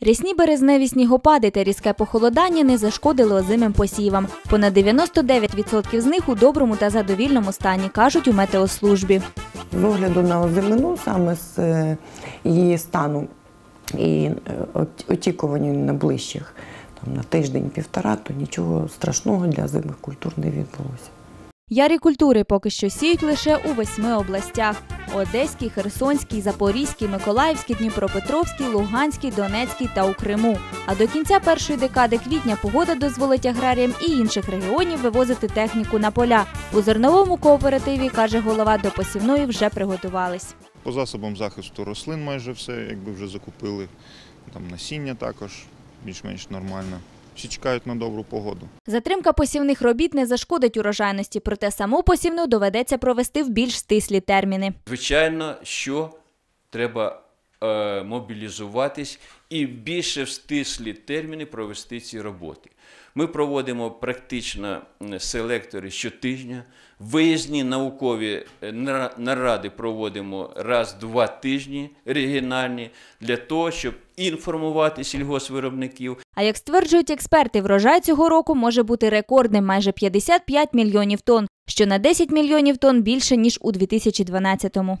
Рясні березневі снігопади та різке похолодання не зашкодили озимим посівам. Понад 99% з них у доброму та задовільному стані, кажуть у метеослужбі. З огляду на озимину, саме з е, її стану і е, очікуванню найближчих там, на тиждень-півтора, то нічого страшного для озимих культур не відбулося. Ярі культури поки що сіють лише у восьми областях: Одеській, Херсонській, Запорізькій, Миколаївській, Дніпропетровській, Луганській, Донецькій та у Криму. А до кінця першої декади квітня погода дозволить аграріям і інших регіонів вивозити техніку на поля. У зерновому кооперативі каже голова до посівної вже приготувались. По засобам захисту рослин майже все, якби вже закупили. Там насіння також більш-менш нормально. Всі чекають на добру погоду. Затримка посівних робіт не зашкодить урожайності, проте саму посівну доведеться провести в більш стислі терміни. Звичайно, що треба е, мобілізуватись і більше в стислі терміни провести ці роботи. Ми проводимо практично селектори щотижня, виїзні наукові е, наради проводимо раз-два тижні регіональні для того, щоб інформувати сільгоспвиробників, А як стверджують експерти, врожай цього року може бути рекордним майже 55 мільйонів тонн, що на 10 мільйонів тонн більше ніж у 2012-му.